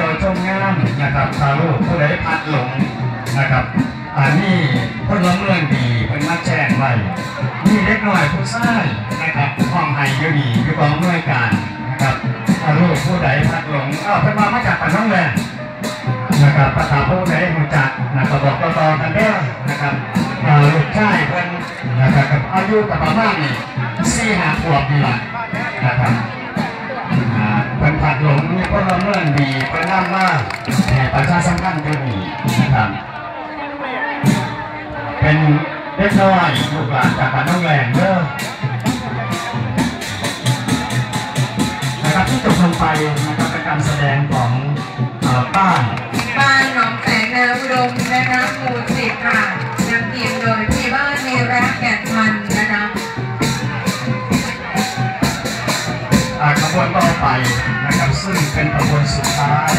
พ่อแม่พี่น้องที่มาเที่ยวชมงานนะครับพาลูกผู้ใดพัดหลงนะครับอันนี้คนละเมืองดีเป็นมาแจ้งไว้มีเล็กน้อยผู้ชายนะครับห้องไห้อยูดีอยู่กองหน่วยการนะครับพาลูกผู้ใดพัดหลงอ้าวเป็นมามาจากปากน้องแหวนะครับประกาผู้ใดรู้จักนะครับบอกต่อๆกันเด้อนะครับอาลูกชายเพิ่นนะครับอายุกับประมาณนี่สี่ห้าขวบนี่แหละนะครับ เพิ่นผัดหลงมีพลเมืองดีเพิ่นนำมาแห่ประชาสัมพันธ์อยู่นี่นะครับเป็นเด็กน้อยลูกหลานจากบ้านน้องแหลงเด้อนะครับที่จบลงไปนะครับเป็นการแสดงของเอ่อบ้านบ้านหนองแสงนาอุดมนะคะหมู่สิบค่ะนำทีมโดยพี่บ้านในรักแก่นมันนะคะอ่าขบวนต่อ ไปนะครับซึ่งเป็นตำบวนสุดท้าย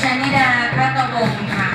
ชนิดาพระตะวงค่ะ